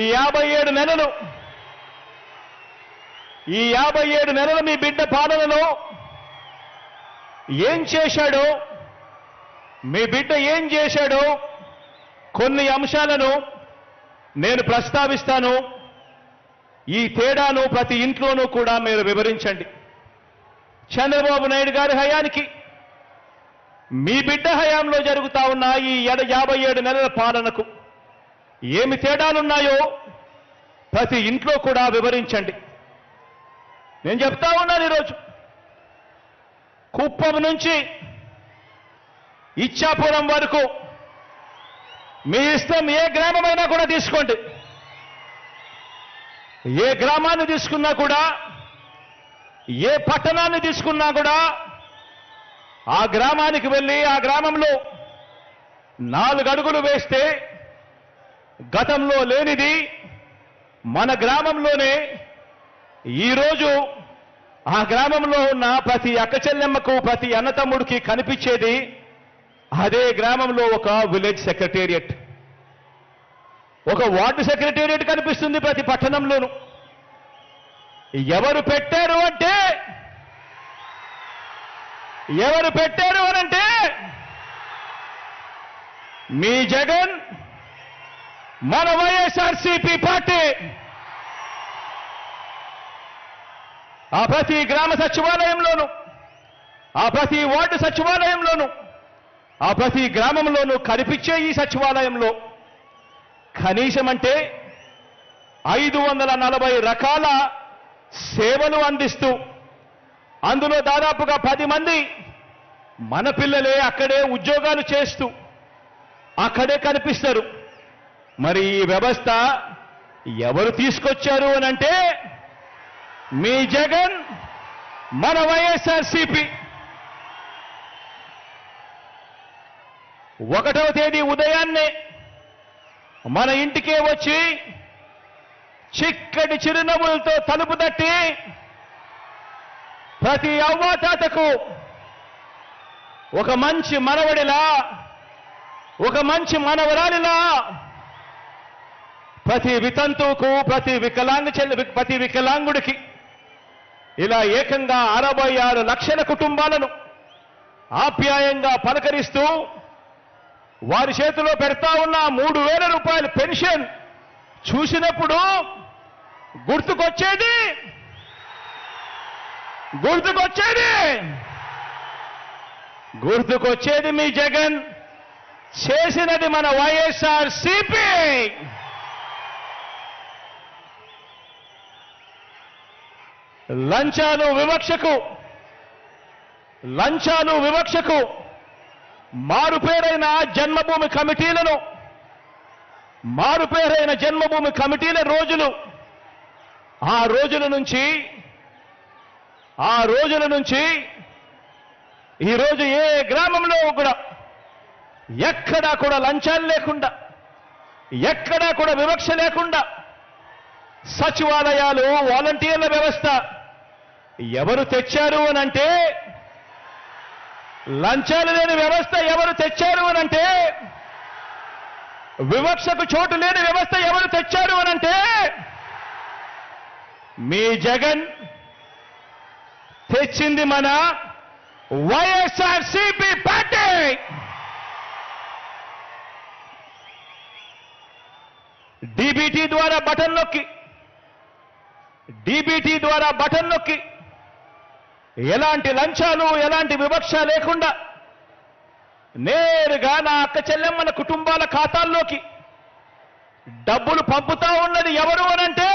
ఈ యాభై ఏడు నెలలు ఈ యాభై ఏడు నెలలు మీ బిడ్డ పాలనలో ఏం చేశాడో మీ బిడ్డ ఏం చేశాడో కొన్ని అంశాలను నేను ప్రస్తావిస్తాను. ఈ తేడాను ప్రతి ఇంట్లోనూ కూడా మీరు వివరించండి. చంద్రబాబు నాయుడు గారి హయానికి మీ బిడ్డ హయాంలో జరుగుతా ఉన్న ఈ యాభై ఏడు నెలల పాలనకు ఏమి తేడాలున్నాయో ప్రతి ఇంట్లో కూడా వివరించండి. నేను చెప్తా ఉన్నాను ఈరోజు. కుప్పం నుంచి ఇచ్చాపురం వరకు మీ ఇష్టం ఏ గ్రామమైనా కూడా తీసుకోండి. ఏ గ్రామాన్ని తీసుకున్నా కూడా ఏ పట్టణాన్ని తీసుకున్నా కూడా ఆ గ్రామానికి వెళ్ళి ఆ గ్రామంలో నాలుగు అడుగులు వేస్తే గతంలో లేనిది మన గ్రామంలోనే ఈరోజు ఆ గ్రామంలో ఉన్న ప్రతి అక్క చెల్లెమ్మకు ప్రతి అన్నతమ్ముడికి కనిపించేది అదే గ్రామంలో ఒక విలేజ్ సెక్రటేరియట్. ఒక వార్డు సెక్రటేరియట్ కనిపిస్తుంది ప్రతి పట్టణంలోనూ. ఎవరు పెట్టారు అంటే ఎవరు పెట్టారు అనంటే మీ జగన్ మన వైఎస్ఆర్సీపీ పార్టీ. ఆ ప్రతి గ్రామ సచివాలయంలోనూ ఆ ప్రతి వార్డు సచివాలయంలోనూ ఆ ప్రతి గ్రామంలోనూ కనిపించే ఈ సచివాలయంలో కనీసం అంటే ఐదు వందల నలభై రకాల సేవలు అందిస్తూ అందులో దాదాపుగా పది మంది మన పిల్లలే అక్కడే ఉద్యోగాలు చేస్తూ అక్కడే కనిపిస్తారు. మరి ఈ వ్యవస్థ ఎవరు తీసుకొచ్చారు అని అంటే మీ జగన్ మన వైఎస్ఆర్సీపీ. ఒకటవ తేదీ ఉదయాన్నే మన ఇంటికే వచ్చి చిక్కటి చిరునవ్వులతో తలుపు తట్టి ప్రతి అవ్వాతాతకు ఒక మంచి మనవడిలా ఒక మంచి మనవరాలిలా ప్రతి వితంతువుకు ప్రతి వికలాంగ ప్రతి వికలాంగుడికి ఇలా ఏకంగా అరవై ఆరు లక్షల కుటుంబాలను ఆప్యాయంగా పలకరిస్తూ వారి చేతిలో పెడతా ఉన్న మూడు వేల రూపాయల పెన్షన్ చూసినప్పుడు గుర్తుకొచ్చేది? గుర్తుకొచ్చేది? గుర్తుకొచ్చేది మీ జగన్. చేసినది మన వైఎస్ఆర్ సిపి లంచాలు వివక్షకు లంచాలు వివక్షకు మారుపేరైన జన్మభూమి కమిటీలను మారుపేరైన జన్మభూమి కమిటీల రోజులు ఆ రోజుల నుంచి ఆ రోజుల నుంచి ఈరోజు ఏ గ్రామంలో కూడా ఎక్కడా కూడా లంచాలు లేకుండా ఎక్కడా కూడా వివక్ష లేకుండా సచివాలయాలు వాలంటీర్ల వ్యవస్థ ఎవరు తెచ్చారు అనంటే? లంచాలు లేని వ్యవస్థ ఎవరు తెచ్చారు అనంటే? వివక్షకు చోటు లేని వ్యవస్థ ఎవరు తెచ్చారు అనంటే? మీ జగన్ తెచ్చింది మన వైఎస్ఆర్ సిపి పార్టీ. డీబీటీ ద్వారా బటన్ నొక్కి డీబీటీ ద్వారా బటన్ నొక్కి. ఎలాంటి లంచాలు ఎలాంటి వివక్ష లేకుండా నేరుగా నా అక్క చెల్లెమ్మల కుటుంబాల ఖాతాల్లోకి డబ్బులు పంపుతా ఉన్నది ఎవరు అనంటే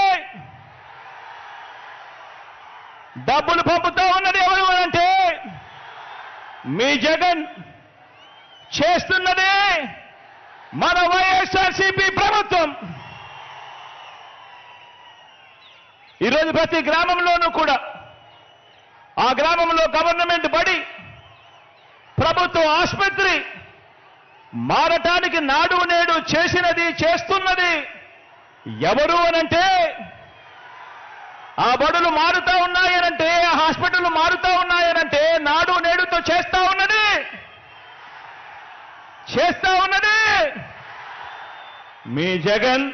డబ్బులు పంపుతా ఉన్నది ఎవరు అనంటే మీ జగన్ చేస్తున్నదే మన వైఎస్ఆర్సీపీ ప్రభుత్వం. ఈరోజు ప్రతి గ్రామంలోనూ కూడా ఆ గ్రామంలో గవర్నమెంట్ బడి ప్రభుత్వ ఆసుపత్రి మారటానికి నాడు నేడు చేసినది చేస్తున్నది. ఎవరు అనంటే ఆ బడులు మారుతా ఉన్నాయనంటే ఆ హాస్పిటల్ మారుతా ఉన్నాయనంటే నాడు నేడుతో చేస్తా ఉన్నది. చేస్తా ఉన్నది. మీ జగన్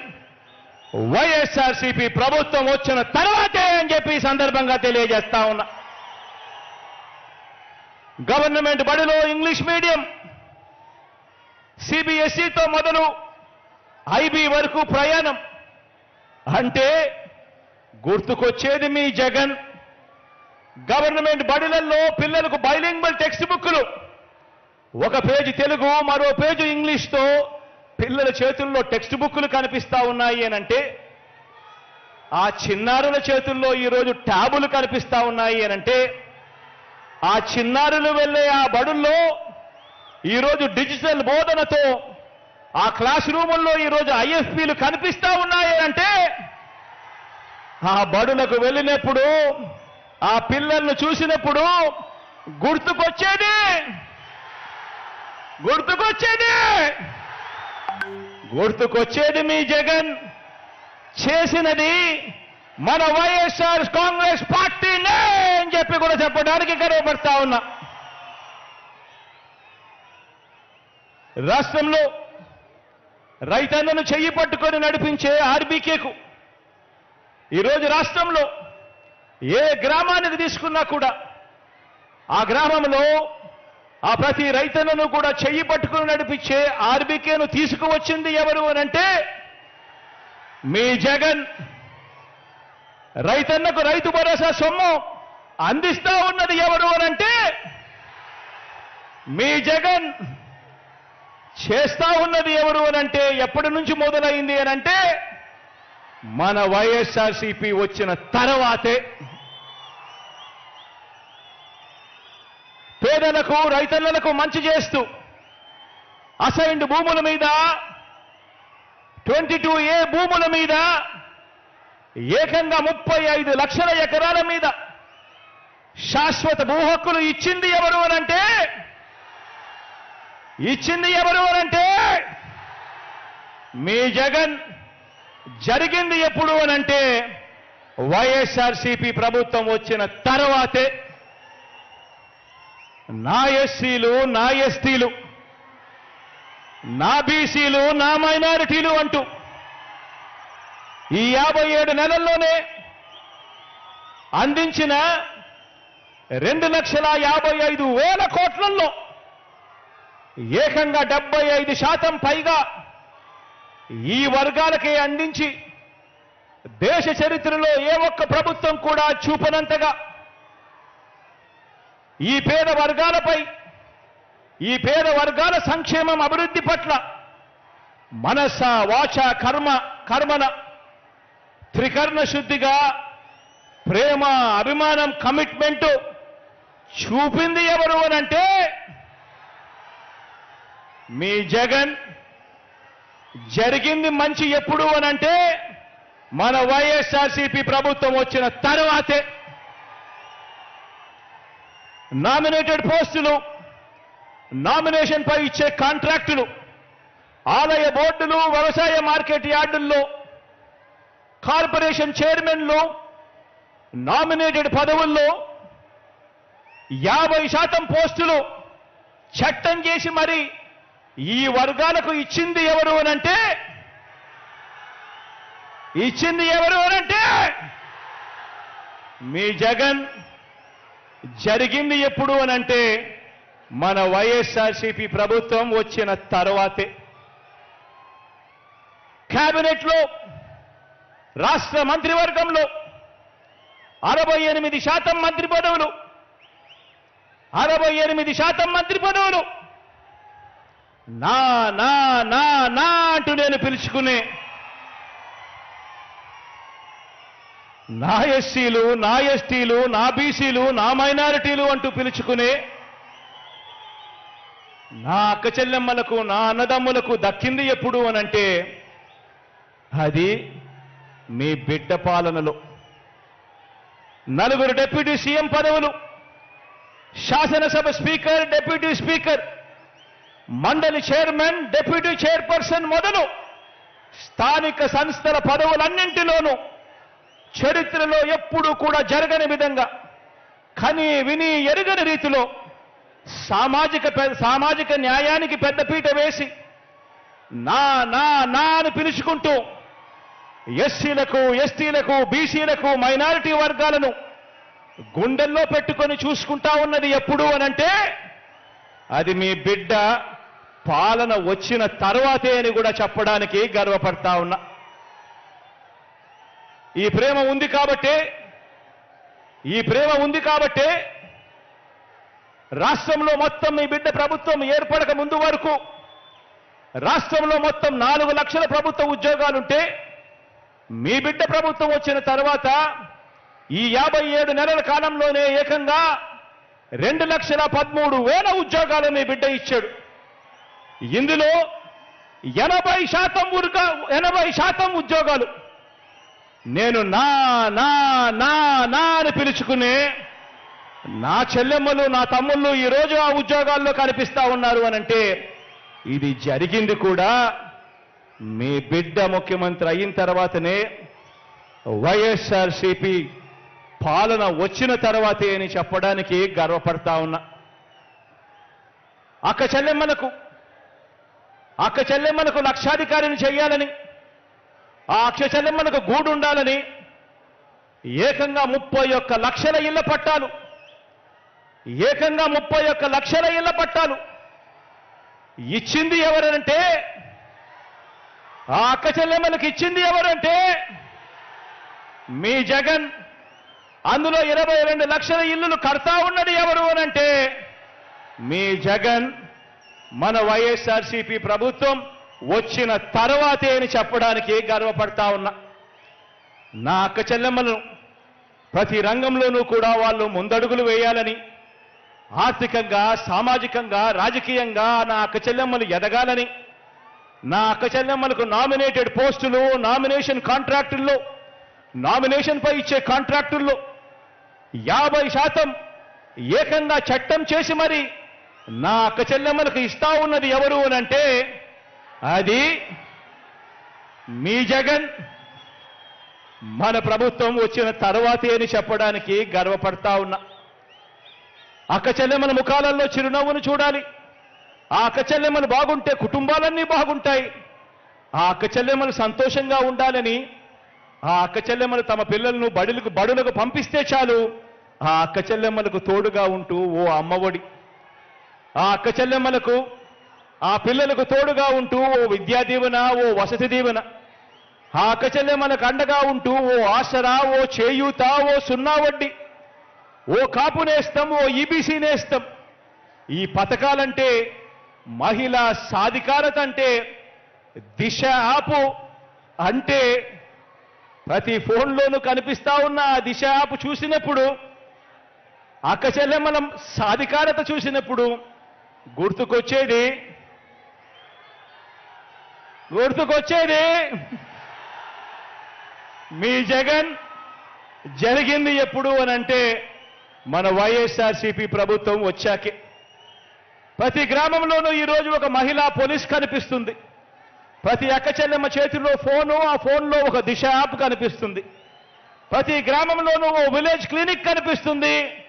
వైఎస్ఆర్సీపీ ప్రభుత్వం వచ్చిన తర్వాతే అని చెప్పి సందర్భంగా తెలియజేస్తా ఉన్నా. గవర్నమెంట్ బడిలో ఇంగ్లీష్ మీడియం. సిబిఎస్ఈతో మొదలు ఐబీ వరకు ప్రయాణం. అంటే గుర్తుకొచ్చేది మీ జగన్. గవర్నమెంట్ బడులలో పిల్లలకు బైలింగ్వల్ టెక్స్ట్ బుక్లు ఒక పేజీ తెలుగు మరో పేజీ ఇంగ్లీష్తో పిల్లల చేతుల్లో టెక్స్ట్ బుక్లు కనిపిస్తా ఉన్నాయి అనంటే ఆ చిన్నారుల చేతుల్లో ఈరోజు ట్యాబులు కనిపిస్తా ఉన్నాయి అనంటే ఆ చిన్నారులు వెళ్ళే ఆ బడుల్లో ఈరోజు డిజిటల్ బోధనతో ఆ క్లాస్ రూముల్లో ఈరోజు ఐఎఫ్పీలు కనిపిస్తా ఉన్నాయి అంటే ఆ బడులకు వెళ్ళినప్పుడు ఆ పిల్లలను చూసినప్పుడు గుర్తుకొచ్చేది! గుర్తుకొచ్చేది! గుర్తుకొచ్చేది మీ జగన్! చేసినది మన వైఎస్ఆర్ కాంగ్రెస్ పార్టీనే చెప్పి కూడా చెప్పడానికి గర్వపడతా ఉన్నా. రాష్ట్రంలో రైతన్నను చెయ్యి పట్టుకొని నడిపించే ఆర్బీకేకు ఈరోజు రాష్ట్రంలో ఏ గ్రామానికి తీసుకున్నా కూడా ఆ గ్రామంలో ఆ ప్రతి రైతన్నను కూడా చెయ్యి పట్టుకుని నడిపించే ఆర్బీకేను తీసుకువచ్చింది ఎవరు అనంటే మీ జగన్. రైతన్నకు రైతు భరోసా సొమ్ము. అందిస్తా ఉన్నది ఎవరు అనంటే మీ జగన్ చేస్తా ఉన్నది ఎవరు అనంటే ఎప్పటి నుంచి మొదలైంది అనంటే మన వైఎస్ఆర్సీపీ వచ్చిన తర్వాతే. పేదలకు రైతన్నలకు మంచి చేస్తూ అసైన్డ్ భూముల మీద ట్వంటీ టూ ఏ భూముల మీద ఏకంగా ముప్పై ఐదు లక్షల ఎకరాల మీద శాశ్వత భూహక్కులు ఇచ్చింది ఎవరు అనంటే ఇచ్చింది ఎవరు అనంటే మీ జగన్ జరిగింది ఎప్పుడు అనంటే వైఎస్ఆర్సీపీ ప్రభుత్వం వచ్చిన తర్వాతే. నా ఎస్సీలు నా ఎస్టీలు నా బీసీలు నా మైనారిటీలు అంటూ ఈ యాభై ఏడు నెలల్లోనే అందించిన రెండు లక్షల యాభై ఐదు వేల కోట్లలో ఏకంగా డెబ్బై ఐదు శాతం పైగా ఈ వర్గాలకే అందించి దేశ చరిత్రలో ఏ ఒక్క ప్రభుత్వం కూడా చూపనంతగా ఈ పేద వర్గాలపై ఈ పేద వర్గాల సంక్షేమం అభివృద్ధి పట్ల మనస వాచ కర్మ కర్మన త్రికర్ణ శుద్ధిగా ప్రేమ అభిమానం కమిట్మెంటు చూపింది ఎవరు అనంటే మీ జగన్ జరిగింది మంచి ఎప్పుడు అనంటే మన వైఎస్ఆర్సీపీ ప్రభుత్వం వచ్చిన తర్వాతే. నామినేటెడ్ పోస్టులు నామినేషన్ పై ఇచ్చే కాంట్రాక్టులు ఆలయ బోర్డులు వ్యవసాయ మార్కెట్ యార్డుల్లో కార్పొరేషన్ చైర్మన్లు నామినేటెడ్ పదవుల్లో యాభై శాతం పోస్టులు చట్టం చేసి మరి ఈ వర్గాలకు ఇచ్చింది ఎవరు అనంటే ఇచ్చింది ఎవరు అనంటే మీ జగన్ జరిగింది ఎప్పుడు అనంటే మన వైఎస్ఆర్సీపీ ప్రభుత్వం వచ్చిన తర్వాతే. క్యాబినెట్లో రాష్ట్ర మంత్రివర్గంలో అరవై ఎనిమిది శాతం మంత్రి పదవులు. అరవై ఎనిమిది శాతం మంత్రి పదవులు. నా నా నా నా అంటూ నేను పిలుచుకునే నా ఎస్సీలు నా ఎస్టీలు నా బీసీలు నా మైనారిటీలు అంటూ పిలుచుకునే నా అక్క చెల్లెమ్మలకు నా అన్నదమ్ములకు దక్కింది ఎప్పుడు అనంటే అది మీ బిడ్డ పాలనలో. నలుగురు డిప్యూటీ సీఎం పదవులు. శాసనసభ స్పీకర్ డెప్యూటీ స్పీకర్ మండలి చైర్మన్ డెప్యూటీ చైర్పర్సన్ మొదలు స్థానిక సంస్థల పదవులన్నింటిలోనూ చరిత్రలో ఎప్పుడూ కూడా జరగని విధంగా కని విని ఎరుగని రీతిలో సామాజిక సామాజిక న్యాయానికి పెద్దపీట వేసి నా నా నా అని పిలుచుకుంటూ ఎస్సీలకు ఎస్టీలకు బీసీలకు మైనారిటీ వర్గాలను గుండెల్లో పెట్టుకొని చూసుకుంటా ఉన్నది ఎప్పుడు అనంటే అది మీ బిడ్డ పాలన వచ్చిన తర్వాతే అని కూడా చెప్పడానికి గర్వపడతా ఉన్నా. ఈ ప్రేమ ఉంది కాబట్టే ఈ ప్రేమ ఉంది కాబట్టే రాష్ట్రంలో మొత్తం మీ బిడ్డ ప్రభుత్వం ఏర్పడక ముందు వరకు రాష్ట్రంలో మొత్తం నాలుగు లక్షల ప్రభుత్వ ఉద్యోగాలుంటే మీ బిడ్డ ప్రభుత్వం వచ్చిన తర్వాత ఈ యాభై ఏడు నెలల కాలంలోనే ఏకంగా రెండు లక్షల పదమూడు వేల ఉద్యోగాలు బిడ్డ ఇచ్చాడు. ఇందులో ఎనభై శాతం ఉరుక ఎనభై శాతం ఉద్యోగాలు. నేను నా నా నా నా అని పిలుచుకునే నా చెల్లెమ్మలు నా తమ్ముళ్ళు ఈరోజు ఆ ఉద్యోగాల్లో కనిపిస్తా ఉన్నారు అనంటే ఇది జరిగింది కూడా మీ బిడ్డ ముఖ్యమంత్రి అయిన తర్వాతనే వైఎస్ఆర్సీపీ పాలన వచ్చిన తర్వాతే అని చెప్పడానికి గర్వపడతా ఉన్నా. అక్క చెల్లెమ్మలకు అక్క చెల్లెమ్మలకు లక్షాధికారిని చేయాలని ఆ అక్ష చెల్లెమ్మలకు గూడు ఉండాలని ఏకంగా ముప్పై ఒక్క లక్షల ఇళ్ళ పట్టాలు ఏకంగా ముప్పై ఒక్క లక్షల ఇళ్ళ పట్టాలు ఇచ్చింది ఎవరంటే ఆ అక్క చెల్లెమ్మలకు ఇచ్చింది ఎవరంటే మీ జగన్. అందులో ఇరవై రెండు లక్షల ఇల్లులు కడతా ఉన్నది ఎవరు అనంటే మీ జగన్ మన వైఎస్ఆర్సీపీ ప్రభుత్వం వచ్చిన తర్వాతే అని చెప్పడానికి గర్వపడతా ఉన్నా. నా అక్క చెల్లెమ్మలను ప్రతి రంగంలోనూ కూడా వాళ్ళు ముందడుగులు వేయాలని ఆర్థికంగా సామాజికంగా రాజకీయంగా నా అక్క చెల్లెమ్మలు ఎదగాలని నా అక్క చెల్లెమ్మలకు నామినేటెడ్ పోస్టులు నామినేషన్ కాంట్రాక్టుల్లో నామినేషన్పై ఇచ్చే కాంట్రాక్టుల్లో యాభై శాతం ఏకంగా చట్టం చేసి మరి నా అక్క చెల్లెమ్మలకు ఇస్తా ఉన్నది ఎవరు అనంటే అది మీ జగన్. మన ప్రభుత్వం వచ్చిన తర్వాతే అని చెప్పడానికి గర్వపడతా ఉన్నా. అక్క చెల్లెమ్మల ముఖాలలో చిరునవ్వును చూడాలి. ఆ అక్క చెల్లెమ్మలు బాగుంటే కుటుంబాలన్నీ బాగుంటాయి. ఆ అక్క చెల్లెమ్మలు సంతోషంగా ఉండాలని ఆ అక్క చెల్లెమ్మలు తమ పిల్లలను బడులకు బడులకు పంపిస్తే చాలు. ఆ అక్క చెల్లెమ్మలకు తోడుగా ఉంటూ ఓ అమ్మఒడి. ఆ అక్క చెల్లెమ్మలకు ఆ పిల్లలకు తోడుగా ఉంటూ ఓ విద్యా దీవెన ఓ వసతి దీవెన. ఆ అక్క చెల్లెమ్మలకు అండగా ఉంటూ ఓ ఆసరా ఓ చేయూత ఓ సున్నా వడ్డీ. ఓ కాపు నేస్తం ఓ ఈబీసీ నేస్తం. ఈ పథకాలంటే మహిళా సాధికారత అంటే దిశ యాప్ అంటే ప్రతి ఫోన్లోనూ కనిపిస్తా ఉన్న ఆ దిశ యాప్ చూసినప్పుడు అక్క సాధికారత చూసినప్పుడు గుర్తుకొచ్చేది? గుర్తుకొచ్చేది? మీ జగన్ జరిగింది ఎప్పుడు అని అంటే మన వైఎస్ఆర్సీపీ ప్రభుత్వం వచ్చాకే. ప్రతి గ్రామంలోనూ ఈరోజు ఒక మహిళా పోలీస్ కనిపిస్తుంది. ప్రతి అక్క చెల్లెమ్మ చేతిలో ఫోను ఆ ఫోన్లో ఒక దిశ యాప్ కనిపిస్తుంది. ప్రతి గ్రామంలోనూ ఓ విలేజ్ క్లినిక్ కనిపిస్తుంది.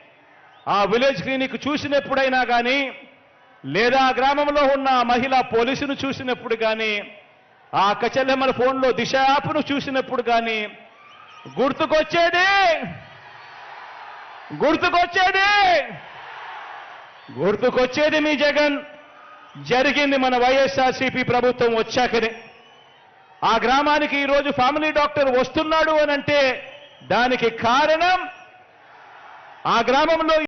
ఆ విలేజ్ క్లినిక్ చూసినప్పుడైనా కానీ లేదా గ్రామంలో ఉన్న మహిళా పోలీసును చూసినప్పుడు కానీ ఆ కచల్లెమ్మల ఫోన్లో దిశ యాప్ను చూసినప్పుడు కానీ గుర్తుకొచ్చేది! గుర్తుకొచ్చేది! గుర్తుకొచ్చేది మీ జగన్! జరిగింది మన వైఎస్ఆర్సీపీ ప్రభుత్వం వచ్చాకనే. ఆ గ్రామానికి ఈరోజు ఫ్యామిలీ డాక్టర్ వస్తున్నాడు అని అంటే దానికి కారణం ఆ గ్రామంలో